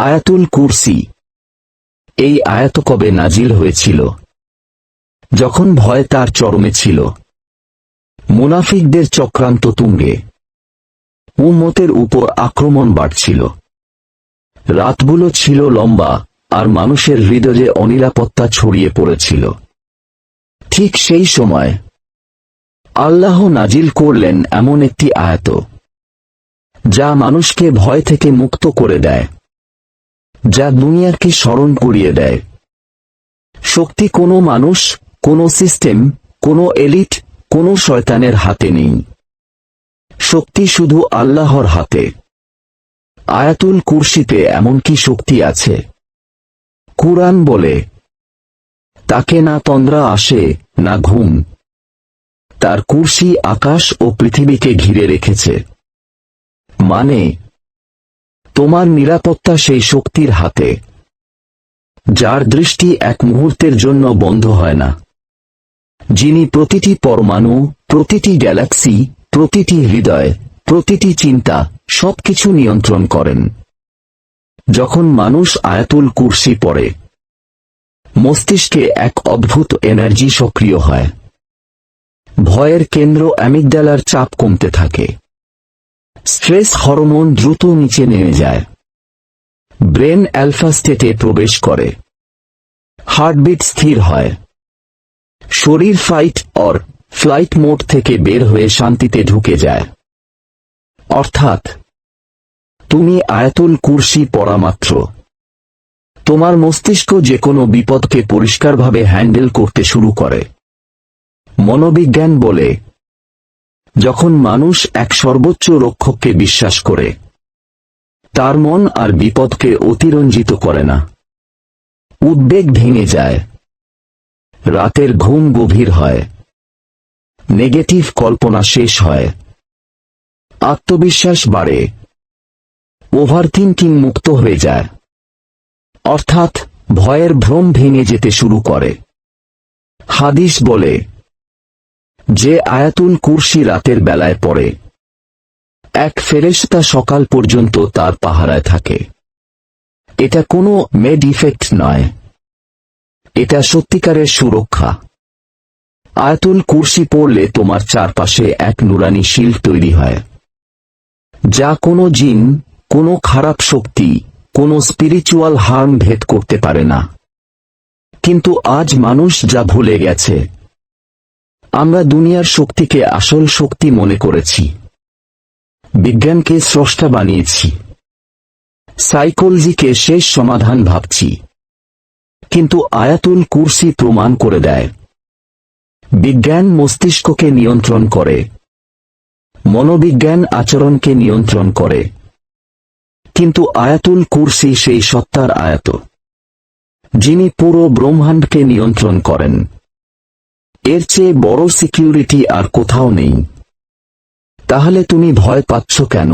আয়াতুল কুরসি। এই আয়াত কবে নাজিল হয়েছিল? যখন ভয় তার চরমে ছিল। মুনাফিকদের চক্রান্ত তুঙ্গে। উম্মতের উপর আক্রমণ বাড়ছিল। রাতগুলো ছিল লম্বা আর মানুষের হৃদয়ে অনিরাপত্তা ছড়িয়ে পড়েছিল। ঠিক সেই সময় আল্লাহ নাজিল করলেন এমন একটি আয়াত, যা মানুষকে ভয় থেকে মুক্ত করে দেয়। যা দুনিয়াকে স্মরণ করিয়ে দেয়। শক্তি কোনো মানুষ, কোনো সিস্টেম, কোনো এলিট, কোনো শয়তানের হাতে নেই। শক্তি শুধু আল্লাহর হাতে। আয়াতুল কুরসিতে এমন কি শক্তি আছে? কুরআন বলে, তাকে না তন্দ্রা আসে, না ঘুম। তার কুরসি আকাশ ও পৃথিবীকে ঘিরে রেখেছে। মানে তোমার নিরাপত্তা সেই শক্তির হাতে, যার দৃষ্টি এক মুহূর্তের জন্য বন্ধ হয় না। যিনি প্রতিটি পরমাণু, প্রতিটি গ্যালাক্সি, প্রতিটি হৃদয়, প্রতিটি চিন্তা সবকিছু নিয়ন্ত্রণ করেন। যখন মানুষ আয়াতুল কুরসি পড়ে, মস্তিষ্কে এক অদ্ভুত এনার্জি সক্রিয় হয়। ভয়ের কেন্দ্র অ্যামিগডালার চাপ কমতে থাকে। স্ট্রেস হরমোন দ্রুত নিচে নেমে যায়। ব্রেন অ্যালফা স্টেটে প্রবেশ করে। হার্টবিট স্থির হয়। শরীর ফাইট অর ফ্লাইট মোড থেকে বের হয়ে শান্তিতে ঢুকে যায়। অর্থাৎ, তুমি আয়াতুল কুরসি পড়া মাত্র। তোমার মস্তিষ্ক যে কোনো বিপদকে পরিষ্কারভাবে হ্যান্ডেল করতে শুরু করে। মনোবিজ্ঞান বলে যখন মানুষ এক সর্বোচ্চ রক্ষককে বিশ্বাস করে, তার মন আর বিপদকে অতিরঞ্জিত করে না। উদ্বেগ ভেঙে যায়। রাতের ঘুম গভীর হয়। নেগেটিভ কল্পনা শেষ হয়। আত্মবিশ্বাস বাড়ে। ওভার থিঙ্কিং মুক্ত হয়ে যায়। অর্থাৎ ভয়ের ভ্রম ভেঙে যেতে শুরু করে। হাদিস বলে যে আয়াতুল কুরসি রাতের বেলায় পড়ে। এক ফেরেশতা সকাল পর্যন্ত তার পাহারায় থাকে। এটা কোনো মেড ইফেক্ট নয়। এটা সত্যিকারের সুরক্ষা। আয়াতুল কুরসি পড়লে তোমার চারপাশে এক নুরানি শিল্ড তৈরি হয়। যা কোনো জিন, কোনো খারাপ শক্তি, কোনো স্পিরিচুয়াল হার্ম ভেদ করতে পারে না। কিন্তু আজ মানুষ যা ভুলে গেছে আমরা দুনিয়ার শক্তিকে আসল শক্তি মনে করেছি। বিজ্ঞানকে স্রষ্টা বানিয়েছি। সাইকোলজিকে শেষ সমাধান ভাবছি। কিন্তু আয়াতুল কুরসি প্রমাণ করে দেয়। বিজ্ঞান মস্তিষ্ককে নিয়ন্ত্রণ করে। মনোবিজ্ঞান আচরণকে নিয়ন্ত্রণ করে। কিন্তু আয়াতুল কুরসি সেই সত্তার আয়াত। যিনি পুরো ব্রহ্মাণ্ডকে নিয়ন্ত্রণ করেন। এর চেয়ে বড় সিকিউরিটি আর কোথাও নেই। তাহলে তুমি ভয় পাচ্ছ কেন?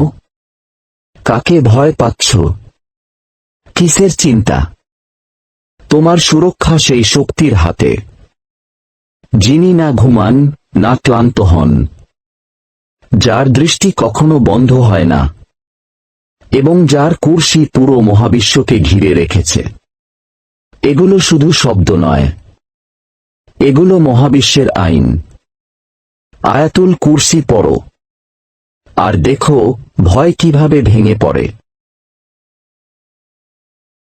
কাকে ভয় পাচ্ছ? কিসের চিন্তা? তোমার সুরক্ষা সেই শক্তির হাতে। যিনি না ঘুমান, না ক্লান্ত হন। যার দৃষ্টি কখনো বন্ধ হয় না। এবং যার কুর্সি পুরো মহাবিশ্বকে ঘিরে রেখেছে। এগুলো শুধু শব্দ নয়। এগুলো মহাবিশ্বের আইন। আয়াতুল কুরসি পড়ো। আর দেখো ভয় কীভাবে ভেঙে পড়ে।